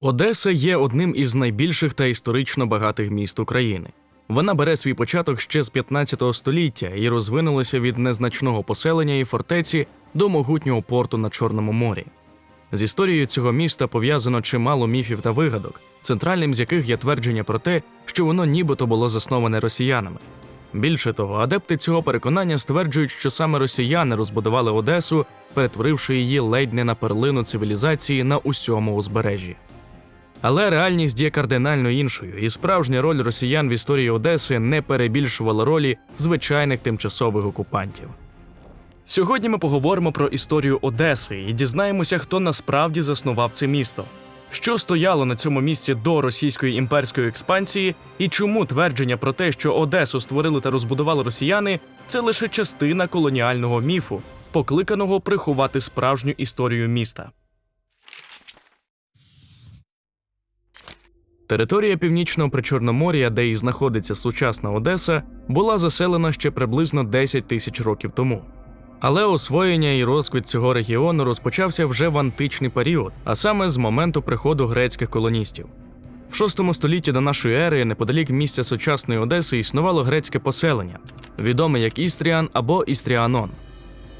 Одеса є одним із найбільших та історично багатих міст України. Вона бере свій початок ще з 15 століття і розвинулася від незначного поселення і фортеці до могутнього порту на Чорному морі. З історією цього міста пов'язано чимало міфів та вигадок, центральним з яких є твердження про те, що воно нібито було засноване росіянами. Більше того, адепти цього переконання стверджують, що саме росіяни розбудували Одесу, перетворивши її ледь не на перлину цивілізації на усьому узбережжі. Але реальність є кардинально іншою, і справжня роль росіян в історії Одеси не перебільшувала ролі звичайних тимчасових окупантів. Сьогодні ми поговоримо про історію Одеси і дізнаємося, хто насправді заснував це місто, що стояло на цьому місці до російської імперської експансії, і чому твердження про те, що Одесу створили та розбудували росіяни, це лише частина колоніального міфу, покликаного приховати справжню історію міста. Територія північного причорномор'я, де і знаходиться сучасна Одеса, була заселена ще приблизно 10 тисяч років тому. Але освоєння і розквіт цього регіону розпочався вже в античний період, а саме з моменту приходу грецьких колоністів. В VI столітті до нашої ери, неподалік місця сучасної Одеси, існувало грецьке поселення, відоме як Істріан або Істріанон.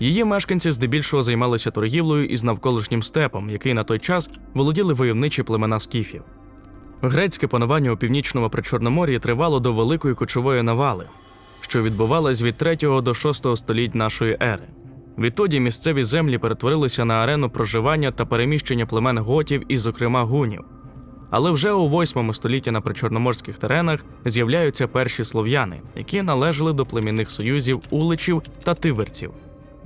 Її мешканці здебільшого займалися торгівлею із навколишнім степом, який на той час володіли войовничі племена скіфів. Грецьке панування у північному причорномор'ї тривало до великої кочової навали, що відбувалась від 3 до 6 століть нашої ери. Відтоді місцеві землі перетворилися на арену проживання та переміщення племен готів і, зокрема, гунів. Але вже у 8 столітті на причорноморських теренах з'являються перші слов'яни, які належали до племінних союзів уличів та тиверців.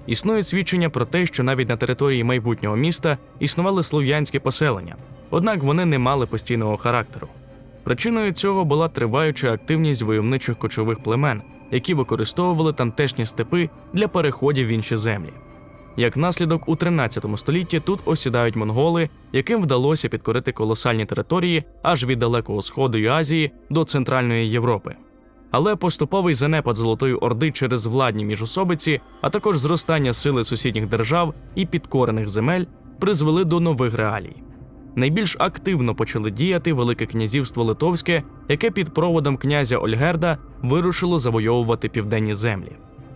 Існують свідчення про те, що навіть на території майбутнього міста існували слов'янські поселення, однак вони не мали постійного характеру. Причиною цього була триваюча активність войовничих кочових племен, які використовували тамтешні степи для переходів в інші землі. Як наслідок, у 13 столітті тут осідають монголи, яким вдалося підкорити колосальні території аж від Далекого Сходу і Азії до Центральної Європи. Але поступовий занепад Золотої Орди через владні міжособиці, а також зростання сили сусідніх держав і підкорених земель призвели до нових реалій. Найбільш активно почали діяти Велике князівство Литовське, яке під проводом князя Ольгерда вирушило завойовувати південні землі.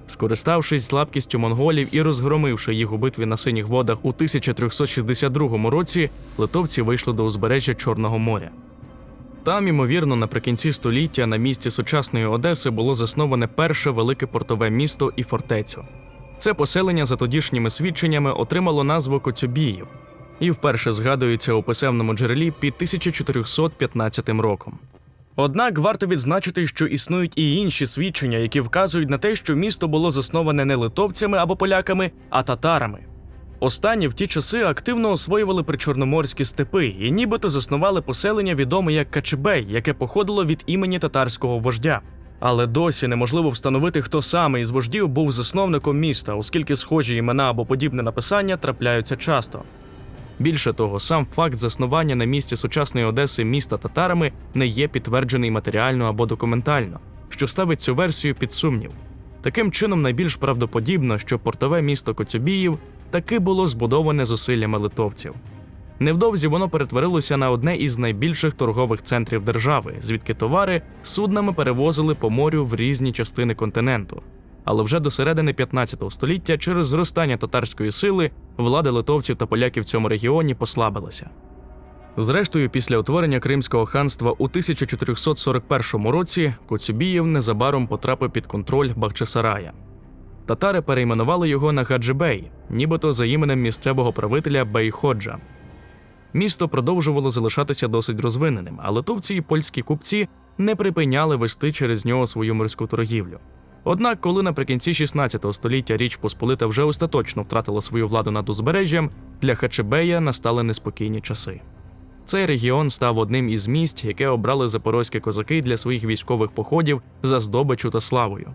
Скориставшись слабкістю монголів і розгромивши їх у битві на синіх водах у 1362 році, литовці вийшли до узбережжя Чорного моря. Там, ймовірно, наприкінці століття на місці сучасної Одеси було засноване перше велике портове місто і фортецю. Це поселення за тодішніми свідченнями отримало назву Коцюбіїв і вперше згадується у писемному джерелі під 1415 роком. Однак варто відзначити, що існують і інші свідчення, які вказують на те, що місто було засноване не литовцями або поляками, а татарами. Останні в ті часи активно освоювали причорноморські степи і нібито заснували поселення відоме як Качебей, яке походило від імені татарського вождя. Але досі неможливо встановити, хто саме із вождів був засновником міста, оскільки схожі імена або подібне написання трапляються часто. Більше того, сам факт заснування на місці сучасної Одеси міста татарами не є підтверджений матеріально або документально, що ставить цю версію під сумнів. Таким чином, найбільш правдоподібно, що портове місто Коцюбіїв таки було збудоване зусиллями литовців. Невдовзі воно перетворилося на одне із найбільших торгових центрів держави, звідки товари суднами перевозили по морю в різні частини континенту. Але вже до середини 15 століття через зростання татарської сили влада литовців та поляків в цьому регіоні послабилася. Зрештою, після утворення Кримського ханства у 1441 році Коцюбіїв незабаром потрапив під контроль Бахчисарая. Татари перейменували його на Хаджибей, нібито за іменем місцевого правителя Бейходжа. Місто продовжувало залишатися досить розвиненим, а литовці і польські купці не припиняли вести через нього свою морську торгівлю. Однак, коли наприкінці 16 століття Річ Посполита вже остаточно втратила свою владу над узбережжям, для Хачебея настали неспокійні часи. Цей регіон став одним із місць, яке обрали запорозькі козаки для своїх військових походів за здобичу та славою.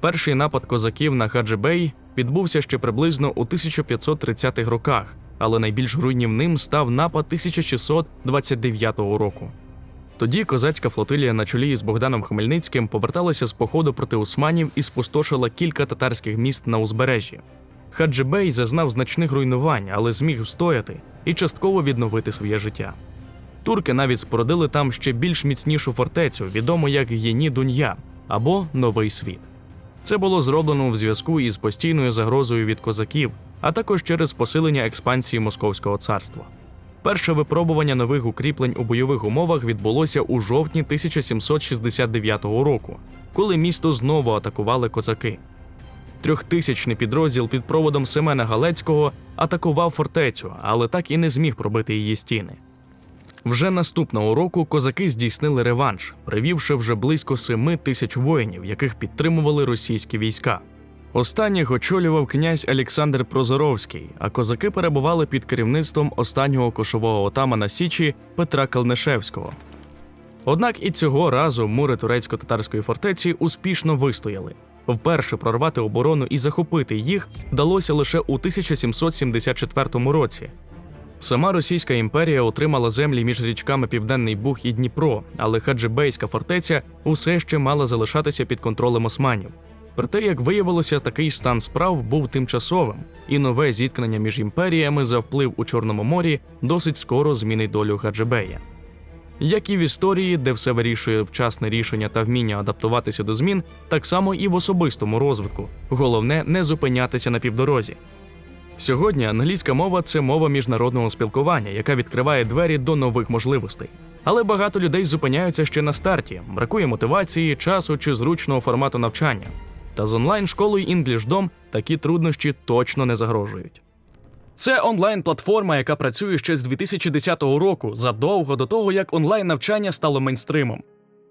Перший напад козаків на Хаджибей відбувся ще приблизно у 1530-х роках, але найбільш руйнівним став напад 1629 року. Тоді козацька флотилія на чолі з Богданом Хмельницьким поверталася з походу проти османів і спустошила кілька татарських міст на узбережжі. Хаджибей зазнав значних руйнувань, але зміг встояти і частково відновити своє життя. Турки навіть спорудили там ще більш міцнішу фортецю, відому як Єні Дунья або Новий Світ. Це було зроблено в зв'язку із постійною загрозою від козаків, а також через посилення експансії Московського царства. Перше випробування нових укріплень у бойових умовах відбулося у жовтні 1769 року, коли місто знову атакували козаки. Трьохтисячний підрозділ під проводом Семена Галецького атакував фортецю, але так і не зміг пробити її стіни. Вже наступного року козаки здійснили реванш, привівши вже близько семи тисяч воїнів, яких підтримували російські війська. Останніх очолював князь Олександр Прозоровський, а козаки перебували під керівництвом останнього кошового отамана Січі Петра Калнишевського. Однак і цього разу мури турецько-татарської фортеці успішно вистояли. Вперше прорвати оборону і захопити їх вдалося лише у 1774 році. Сама Російська імперія отримала землі між річками Південний Буг і Дніпро, але Хаджибейська фортеця усе ще мала залишатися під контролем османів. Проте, як виявилося, такий стан справ був тимчасовим, і нове зіткнення між імперіями за вплив у Чорному морі досить скоро змінить долю Хаджибея. Як і в історії, де все вирішує вчасне рішення та вміння адаптуватися до змін, так само і в особистому розвитку. Головне не зупинятися на півдорозі. Сьогодні англійська мова це мова міжнародного спілкування, яка відкриває двері до нових можливостей. Але багато людей зупиняються ще на старті, бракує мотивації, часу чи зручного формату навчання. Та з онлайн-школою EnglishDom такі труднощі точно не загрожують. Це онлайн-платформа, яка працює ще з 2010 року, задовго до того, як онлайн-навчання стало мейнстримом.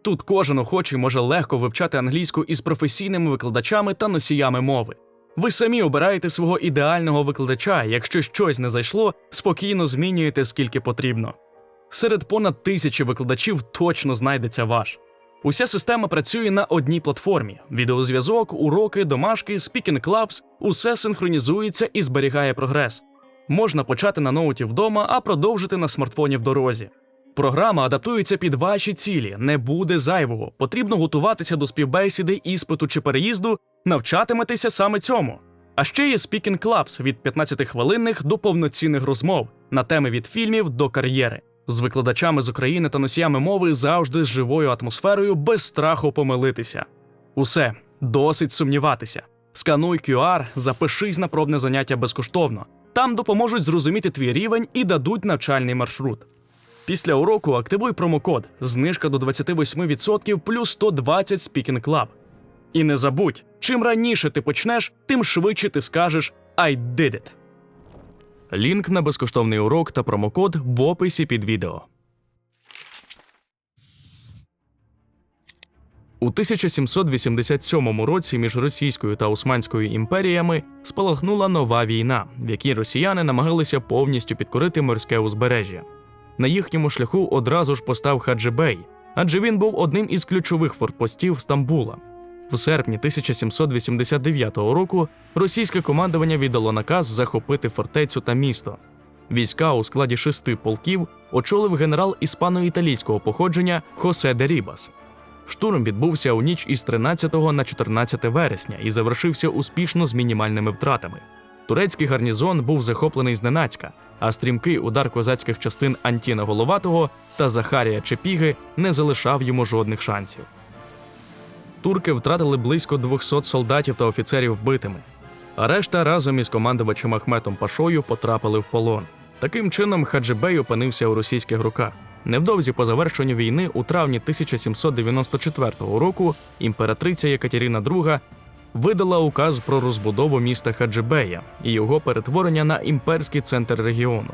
Тут кожен охочий може легко вивчати англійську із професійними викладачами та носіями мови. Ви самі обираєте свого ідеального викладача, якщо щось не зайшло, спокійно змінюєте скільки потрібно. Серед понад тисячі викладачів точно знайдеться ваш. Уся система працює на одній платформі: відеозв'язок, уроки, домашки, Speaking Clubs – усе синхронізується і зберігає прогрес. Можна почати на ноуті вдома, а продовжити на смартфоні в дорозі. Програма адаптується під ваші цілі, не буде зайвого. Потрібно готуватися до співбесіди, іспиту чи переїзду, навчатиметеся саме цьому. А ще є Speaking Clubs від 15-хвилинних до повноцінних розмов на теми від фільмів до кар'єри. З викладачами з України та носіями мови завжди з живою атмосферою, без страху помилитися. Усе досить сумніватися. Скануй QR, запишись на пробне заняття безкоштовно. Там допоможуть зрозуміти твій рівень і дадуть навчальний маршрут. Після уроку активуй промокод, знижка до 28% плюс 120 Speaking Club. І не забудь, чим раніше ти почнеш, тим швидше ти скажеш I did it. Лінк на безкоштовний урок та промокод в описі під відео. У 1787 році між Російською та Османською імперіями спалахнула нова війна, в якій росіяни намагалися повністю підкорити морське узбережжя. На їхньому шляху одразу ж постав Хаджибей, адже він був одним із ключових фортпостів Стамбула. В серпні 1789 року російське командування віддало наказ захопити фортецю та місто. Війська у складі шести полків очолив генерал іспано-італійського походження Хосе де Рібас. Штурм відбувся у ніч із 13 на 14 вересня і завершився успішно з мінімальними втратами. Турецький гарнізон був захоплений зненацька, а стрімкий удар козацьких частин Антіна Головатого та Захарія Чепіги не залишав йому жодних шансів. Турки втратили близько 200 солдатів та офіцерів вбитими, а решта разом із командувачем Ахметом Пашою потрапили в полон. Таким чином, Хаджибей опинився у російських руках. Невдовзі по завершенню війни, у травні 1794 року, імператриця Екатерина II видала указ про розбудову міста Хаджибея і його перетворення на імперський центр регіону.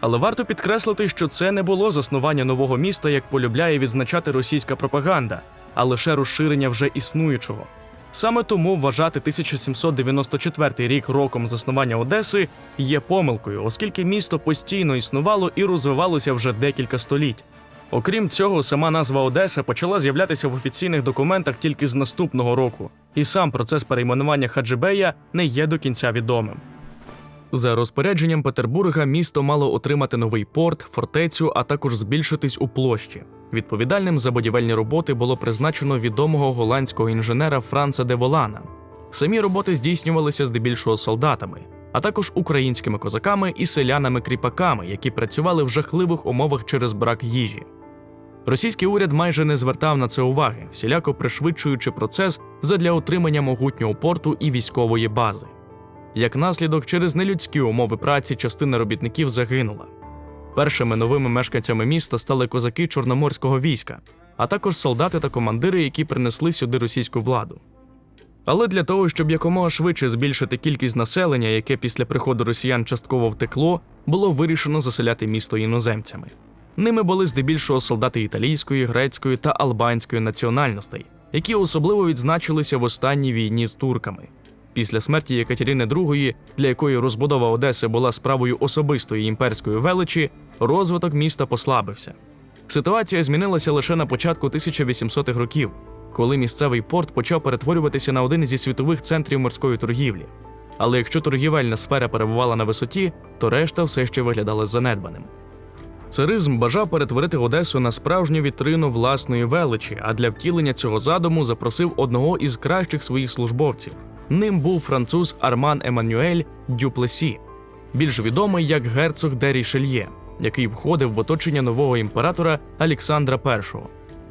Але варто підкреслити, що це не було заснування нового міста, як полюбляє відзначати російська пропаганда, а лише розширення вже існуючого. Саме тому вважати 1794 рік роком заснування Одеси є помилкою, оскільки місто постійно існувало і розвивалося вже декілька століть. Окрім цього, сама назва Одеса почала з'являтися в офіційних документах тільки з наступного року, і сам процес перейменування Хаджибея не є до кінця відомим. За розпорядженням Петербурга місто мало отримати новий порт, фортецю, а також збільшитись у площі. Відповідальним за будівельні роботи було призначено відомого голландського інженера Франца де Волана. Самі роботи здійснювалися здебільшого солдатами, а також українськими козаками і селянами-кріпаками, які працювали в жахливих умовах через брак їжі. Російський уряд майже не звертав на це уваги, всіляко пришвидшуючи процес задля отримання могутнього порту і військової бази. Як наслідок, через нелюдські умови праці частина робітників загинула. Першими новими мешканцями міста стали козаки чорноморського війська, а також солдати та командири, які принесли сюди російську владу. Але для того, щоб якомога швидше збільшити кількість населення, яке після приходу росіян частково втекло, було вирішено заселяти місто іноземцями. Ними були здебільшого солдати італійської, грецької та албанської національностей, які особливо відзначилися в останній війні з турками. Після смерті Єкатерини II, для якої розбудова Одеси була справою особистої імперської величі, розвиток міста послабився. Ситуація змінилася лише на початку 1800-х років, коли місцевий порт почав перетворюватися на один зі світових центрів морської торгівлі. Але якщо торгівельна сфера перебувала на висоті, то решта все ще виглядала занедбаним. Царизм бажав перетворити Одесу на справжню вітрину власної величі, а для втілення цього задуму запросив одного із кращих своїх службовців. Ним був француз Арман Еммануель Дюплесі, більш відомий як герцог де Рішельє, який входив в оточення нового імператора Олександра І.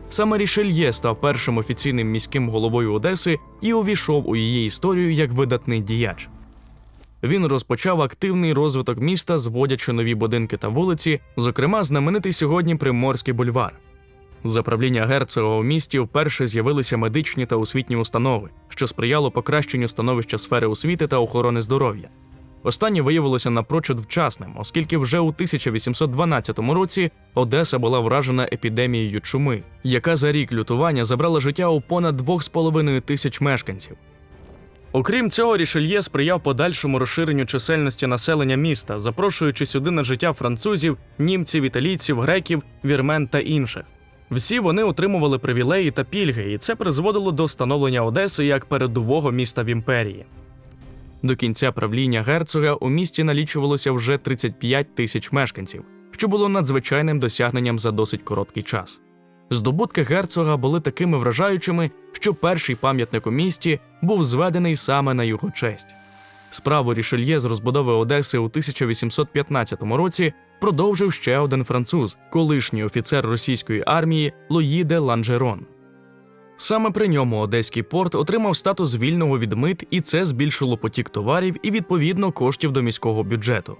Саме Рішельє став першим офіційним міським головою Одеси і увійшов у її історію як видатний діяч. Він розпочав активний розвиток міста, зводячи нові будинки та вулиці, зокрема знаменитий сьогодні Приморський бульвар. За правління герцога у місті вперше з'явилися медичні та освітні установи, що сприяло покращенню становища сфери освіти та охорони здоров'я. Останнє виявилося напрочуд вчасним, оскільки вже у 1812 році Одеса була вражена епідемією чуми, яка за рік лютування забрала життя у понад 2,5 тисяч мешканців. Окрім цього, Рішельє сприяв подальшому розширенню чисельності населення міста, запрошуючи сюди на життя французів, німців, італійців, греків, вірмен та інших. Всі вони отримували привілеї та пільги, і це призводило до становлення Одеси як передового міста в імперії. До кінця правління герцога у місті налічувалося вже 35 тисяч мешканців, що було надзвичайним досягненням за досить короткий час. Здобутки герцога були такими вражаючими, що перший пам'ятник у місті був зведений саме на його честь. Справу Рішельє з розбудови Одеси у 1815 році продовжив ще один француз, колишній офіцер російської армії Луї де Ланжерон. Саме при ньому Одеський порт отримав статус вільного від мит, і це збільшило потік товарів і відповідно коштів до міського бюджету.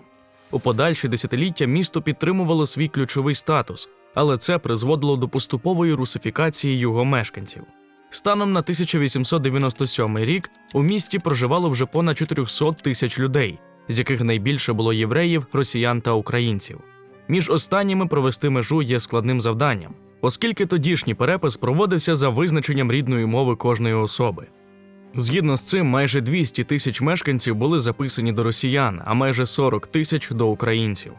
У подальші десятиліття місто підтримувало свій ключовий статус, але це призводило до поступової русифікації його мешканців. Станом на 1897 рік у місті проживало вже понад 400 тисяч людей, з яких найбільше було євреїв, росіян та українців. Між останніми провести межу є складним завданням, оскільки тодішній перепис проводився за визначенням рідної мови кожної особи. Згідно з цим, майже 200 тисяч мешканців були записані до росіян, а майже 40 тисяч до українців.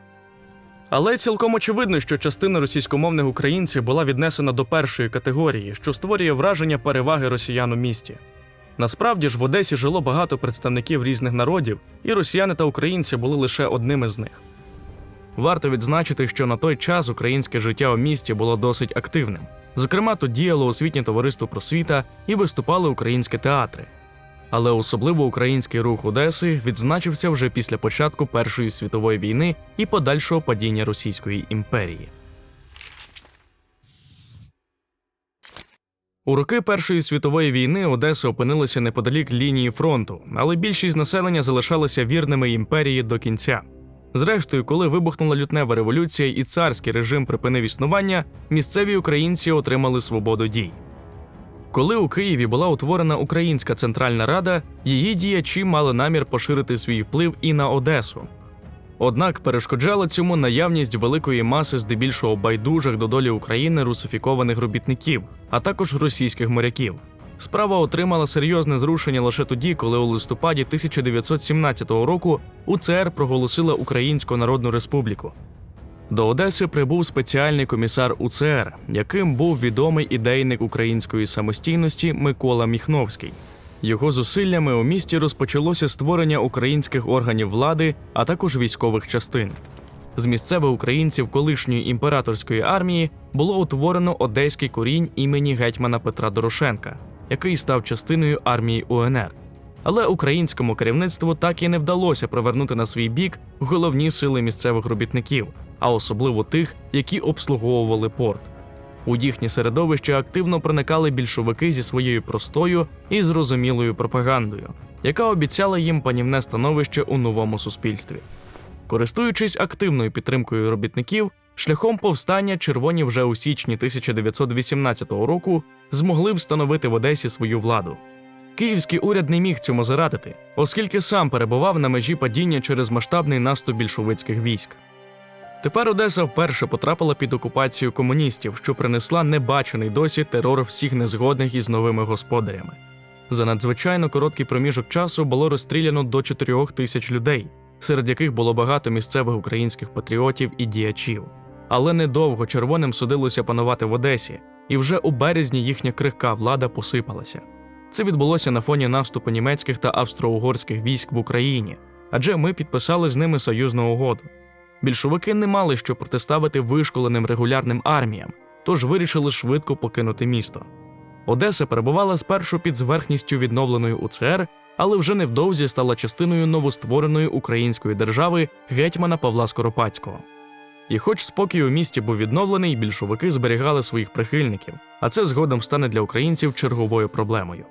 Але цілком очевидно, що частина російськомовних українців була віднесена до першої категорії, що створює враження переваги росіян у місті. Насправді ж в Одесі жило багато представників різних народів, і росіяни та українці були лише одними з них. Варто відзначити, що на той час українське життя у місті було досить активним. Зокрема, тут діяло освітнє товариство просвіта і виступали українські театри. Але особливо український рух Одеси відзначився вже після початку Першої світової війни і подальшого падіння Російської імперії. У роки Першої світової війни Одеса опинилася неподалік лінії фронту, але більшість населення залишалася вірними імперії до кінця. Зрештою, коли вибухнула лютнева революція і царський режим припинив існування, місцеві українці отримали свободу дій. Коли у Києві була утворена Українська Центральна Рада, її діячі мали намір поширити свій вплив і на Одесу. Однак перешкоджала цьому наявність великої маси здебільшого байдужих до долі України русифікованих робітників, а також російських моряків. Справа отримала серйозне зрушення лише тоді, коли у листопаді 1917 року УЦР проголосила Українську Народну Республіку. До Одеси прибув спеціальний комісар УЦР, яким був відомий ідейник української самостійності Микола Міхновський. Його зусиллями у місті розпочалося створення українських органів влади, а також військових частин. З місцевих українців колишньої імператорської армії було утворено одеський корінь імені гетьмана Петра Дорошенка, який став частиною армії УНР. Але українському керівництву так і не вдалося привернути на свій бік головні сили місцевих робітників, а особливо тих, які обслуговували порт. У їхнє середовище активно проникали більшовики зі своєю простою і зрозумілою пропагандою, яка обіцяла їм панівне становище у новому суспільстві. Користуючись активною підтримкою робітників, шляхом повстання червоні вже у січні 1918 року змогли встановити в Одесі свою владу. Київський уряд не міг цьому зарадити, оскільки сам перебував на межі падіння через масштабний наступ більшовицьких військ. Тепер Одеса вперше потрапила під окупацію комуністів, що принесла небачений досі терор всіх незгодних із новими господарями. За надзвичайно короткий проміжок часу було розстріляно до 4 тисяч людей, серед яких було багато місцевих українських патріотів і діячів. Але недовго червоним судилося панувати в Одесі, і вже у березні їхня крихка влада посипалася. Це відбулося на фоні наступу німецьких та австро-угорських військ в Україні, адже ми підписали з ними союзну угоду. Більшовики не мали що протиставити вишколеним регулярним арміям, тож вирішили швидко покинути місто. Одеса перебувала спершу під зверхністю відновленої УЦР, але вже невдовзі стала частиною новоствореної української держави гетьмана Павла Скоропадського. І хоч спокій у місті був відновлений, більшовики зберігали своїх прихильників, а це згодом стане для українців черговою проблемою.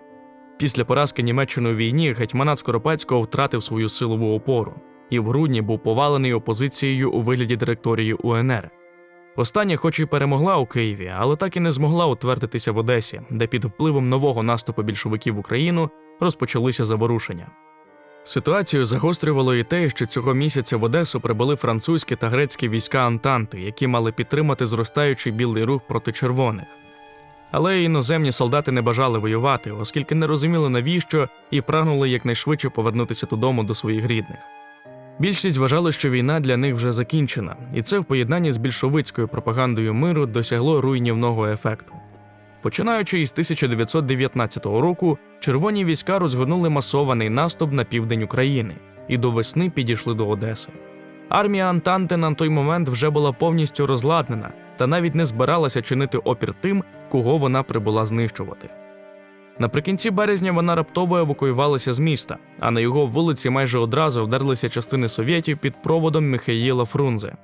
Після поразки Німеччини у війні гетьманат Скоропадського втратив свою силову опору і в грудні був повалений опозицією у вигляді директорії УНР. Остання, хоч і перемогла у Києві, але так і не змогла утвердитися в Одесі, де під впливом нового наступу більшовиків в Україну розпочалися заворушення. Ситуацію загострювало і те, що цього місяця в Одесу прибули французькі та грецькі війська Антанти, які мали підтримати зростаючий білий рух проти червоних. Але іноземні солдати не бажали воювати, оскільки не розуміли навіщо і прагнули якнайшвидше повернутися додому до своїх рідних. Більшість вважали, що війна для них вже закінчена, і це в поєднанні з більшовицькою пропагандою миру досягло руйнівного ефекту. Починаючи із 1919 року, червоні війська розгорнули масований наступ на південь України і до весни підійшли до Одеси. Армія Антанти на той момент вже була повністю розладнена та навіть не збиралася чинити опір тим, кого вона прибула знищувати. Наприкінці березня вона раптово евакуювалася з міста, а на його вулиці майже одразу вдерлися частини совєтів під проводом Михаїла Фрунзе.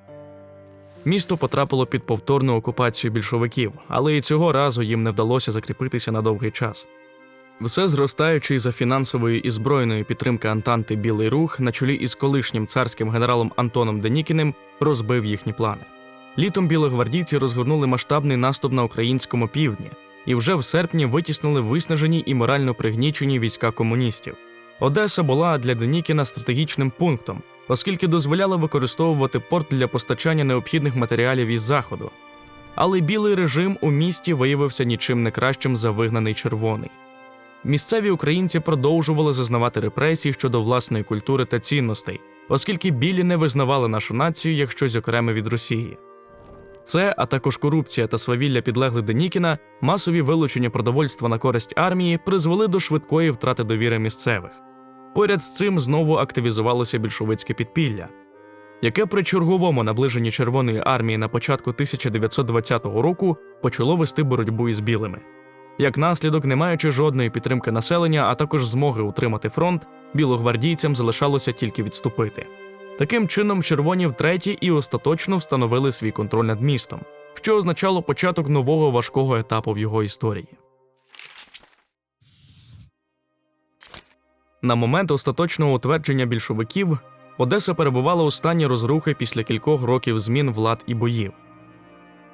Місто потрапило під повторну окупацію більшовиків, але і цього разу їм не вдалося закріпитися на довгий час. Все зростаючи за фінансової і збройної підтримки Антанти Білий Рух на чолі із колишнім царським генералом Антоном Денікіним розбив їхні плани. Літом білогвардійці розгорнули масштабний наступ на українському півдні і вже в серпні витіснили виснажені і морально пригнічені війська комуністів. Одеса була для Денікіна стратегічним пунктом, оскільки дозволяла використовувати порт для постачання необхідних матеріалів із заходу. Але білий режим у місті виявився нічим не кращим за вигнаний червоний. Місцеві українці продовжували зазнавати репресій щодо власної культури та цінностей, оскільки білі не визнавали нашу націю як щось окреме від Росії. Це, а також корупція та свавілля підлеглих Денікіна, масові вилучення продовольства на користь армії призвели до швидкої втрати довіри місцевих. Поряд з цим знову активізувалося більшовицьке підпілля, яке при черговому наближенні Червоної армії на початку 1920 року почало вести боротьбу із білими. Як наслідок, не маючи жодної підтримки населення, а також змоги утримати фронт, білогвардійцям залишалося тільки відступити. Таким чином, червоні втретє і остаточно встановили свій контроль над містом, що означало початок нового важкого етапу в його історії. На момент остаточного утвердження більшовиків Одеса перебувала у стані розрухи після кількох років змін влад і боїв.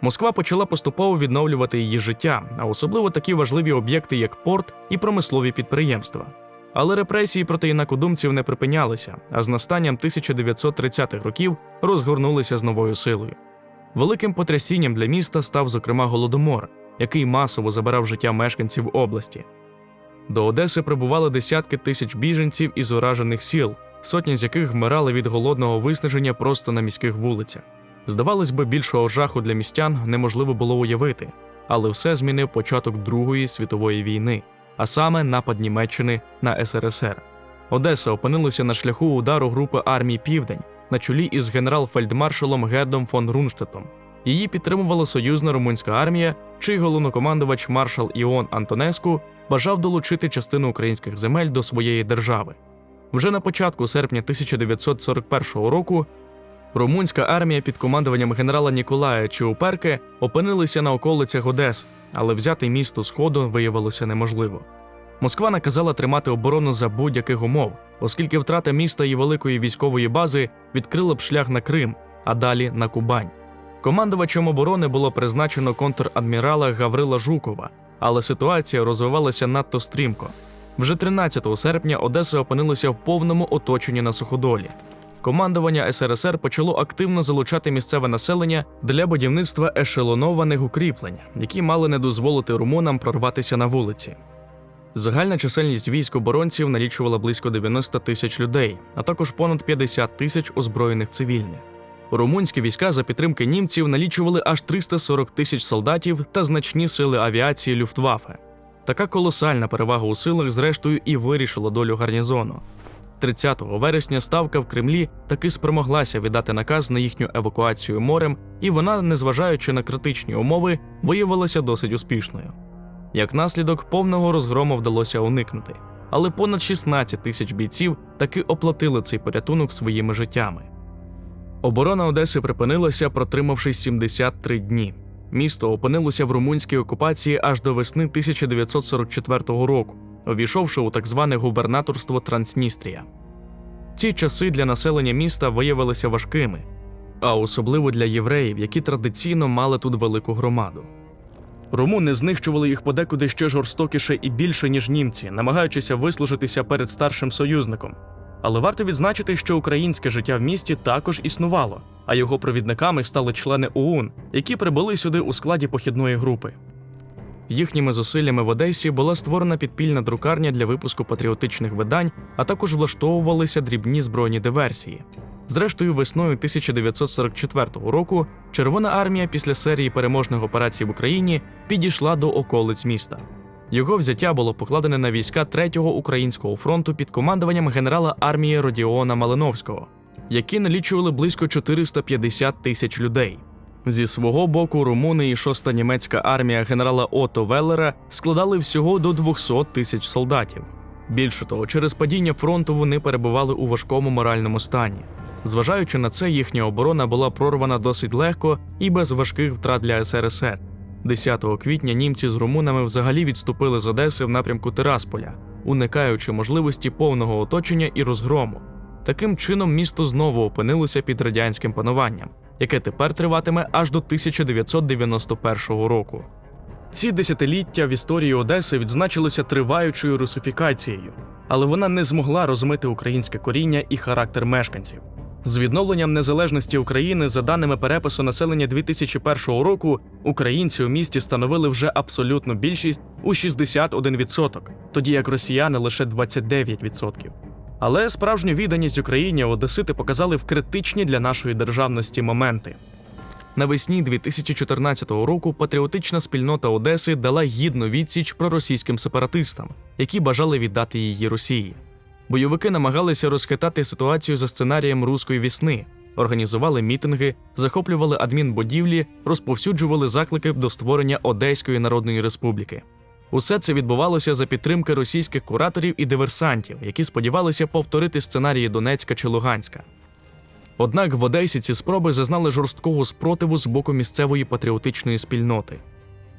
Москва почала поступово відновлювати її життя, а особливо такі важливі об'єкти, як порт і промислові підприємства. Але репресії проти інакодумців не припинялися, а з настанням 1930-х років розгорнулися з новою силою. Великим потрясінням для міста став, зокрема, голодомор, який масово забирав життя мешканців області. До Одеси прибували десятки тисяч біженців із уражених сіл, сотні з яких вмирали від голодного виснаження просто на міських вулицях. Здавалось би, більшого жаху для містян неможливо було уявити, але все змінив початок Другої світової війни, а саме напад Німеччини на СРСР. Одеса опинилася на шляху удару групи армій Південь на чолі із генерал-фельдмаршалом Гердом фон Рунштетом. Її підтримувала союзна румунська армія, чий головнокомандувач маршал Іон Антонеску бажав долучити частину українських земель до своєї держави. Вже на початку серпня 1941 року румунська армія під командуванням генерала Ніколая Чуперке опинилися на околицях Одес, але взяти місто сходу виявилося неможливо. Москва наказала тримати оборону за будь-яких умов, оскільки втрата міста і великої військової бази відкрила б шлях на Крим, а далі на Кубань. Командувачем оборони було призначено контр-адмірала Гаврила Жукова, але ситуація розвивалася надто стрімко. Вже 13 серпня Одеса опинилася в повному оточенні на суходолі. Командування СРСР почало активно залучати місцеве населення для будівництва ешелонованих укріплень, які мали не дозволити румунам прорватися на вулиці. Загальна чисельність військ оборонців налічувала близько 90 тисяч людей, а також понад 50 тисяч озброєних цивільних. Румунські війська за підтримки німців налічували аж 340 тисяч солдатів та значні сили авіації Люфтваффе. Така колосальна перевага у силах, зрештою, і вирішила долю гарнізону. 30 вересня ставка в Кремлі таки спромоглася віддати наказ на їхню евакуацію морем, і вона, незважаючи на критичні умови, виявилася досить успішною. Як наслідок, повного розгрому вдалося уникнути, але понад 16 тисяч бійців таки оплатили цей порятунок своїми життями. Оборона Одеси припинилася, протримавшись 73 дні. Місто опинилося в румунській окупації аж до весни 1944 року, увійшовши у так зване губернаторство Трансністрія. Ці часи для населення міста виявилися важкими, а особливо для євреїв, які традиційно мали тут велику громаду. Румуни знищували їх подекуди ще жорстокіше і більше, ніж німці, намагаючися вислужитися перед старшим союзником. Але варто відзначити, що українське життя в місті також існувало, а його провідниками стали члени ОУН, які прибули сюди у складі похідної групи. Їхніми зусиллями в Одесі була створена підпільна друкарня для випуску патріотичних видань, а також влаштовувалися дрібні збройні диверсії. Зрештою, весною 1944 року Червона армія після серії переможних операцій в Україні підійшла до околиць міста. Його взяття було покладене на війська 3-го українського фронту під командуванням генерала армії Родіона Малиновського, які налічували близько 450 тисяч людей. Зі свого боку, румуни і 6-та німецька армія генерала Ото Веллера складали всього до 200 тисяч солдатів. Більше того, через падіння фронту вони перебували у важкому моральному стані. Зважаючи на це, їхня оборона була прорвана досить легко і без важких втрат для СРСР. 10 квітня німці з румунами взагалі відступили з Одеси в напрямку Тирасполя, уникаючи можливості повного оточення і розгрому. Таким чином, місто знову опинилося під радянським пануванням, яке тепер триватиме аж до 1991 року. Ці десятиліття в історії Одеси відзначилися триваючою русифікацією, але вона не змогла розмити українське коріння і характер мешканців. З відновленням незалежності України, за даними перепису населення 2001 року, українці у місті становили вже абсолютну більшість у 61%, тоді як росіяни лише 29%. Але справжню відданість Україні Одесити показали в критичні для нашої державності моменти. Навесні 2014 року патріотична спільнота Одеси дала гідну відсіч проросійським сепаратистам, які бажали віддати її Росії. Бойовики намагалися розхитати ситуацію за сценарієм руської вісни, організували мітинги, захоплювали адмінбудівлі, розповсюджували заклики до створення Одеської Народної Республіки. Усе це відбувалося за підтримки російських кураторів і диверсантів, які сподівалися повторити сценарії Донецька чи Луганська. Однак в Одесі ці спроби зазнали жорсткого спротиву з боку місцевої патріотичної спільноти.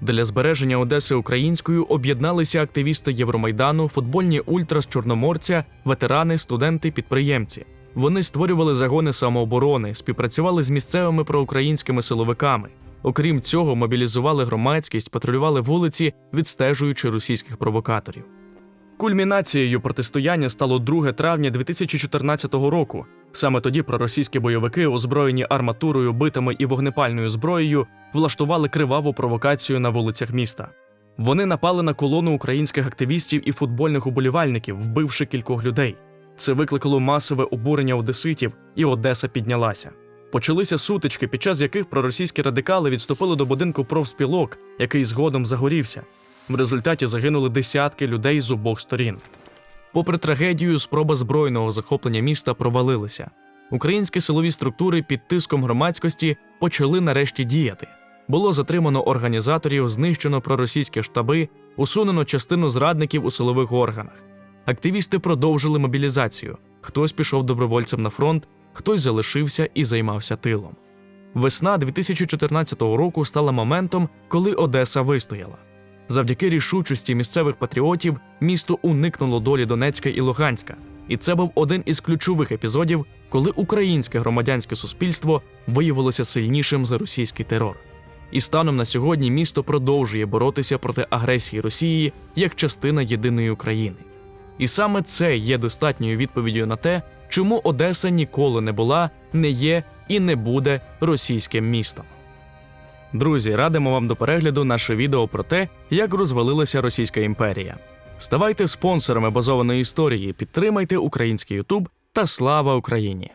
Для збереження Одеси українською об'єдналися активісти Євромайдану, футбольні ультра з Чорноморця, ветерани, студенти, підприємці. Вони створювали загони самооборони, співпрацювали з місцевими проукраїнськими силовиками. Окрім цього, мобілізували громадськість, патрулювали вулиці, відстежуючи російських провокаторів. Кульмінацією протистояння стало 2 травня 2014 року. Саме тоді проросійські бойовики, озброєні арматурою, битами і вогнепальною зброєю, влаштували криваву провокацію на вулицях міста. Вони напали на колону українських активістів і футбольних уболівальників, вбивши кількох людей. Це викликало масове обурення одеситів, і Одеса піднялася. Почалися сутички, під час яких проросійські радикали відступили до будинку профспілок, який згодом загорівся. В результаті загинули десятки людей з обох сторін. Попри трагедію, спроба збройного захоплення міста провалилася. Українські силові структури під тиском громадськості почали нарешті діяти. Було затримано організаторів, знищено проросійські штаби, Усунено частину зрадників у силових органах. Активісти продовжили мобілізацію. Хтось пішов добровольцем на фронт, хтось залишився і займався тилом. Весна 2014 року стала моментом, коли Одеса вистояла. Завдяки рішучості місцевих патріотів місто уникнуло долі Донецька і Луганська, і це був один із ключових епізодів, коли українське громадянське суспільство виявилося сильнішим за російський терор. І станом на сьогодні місто продовжує боротися проти агресії Росії як частина єдиної України. І саме це є достатньою відповіддю на те, чому Одеса ніколи не була, не є і не буде російським містом. Друзі, радимо вам до перегляду наше відео про те, як розвалилася Російська імперія. Ставайте спонсорами базованої історії, підтримайте український Ютуб та слава Україні!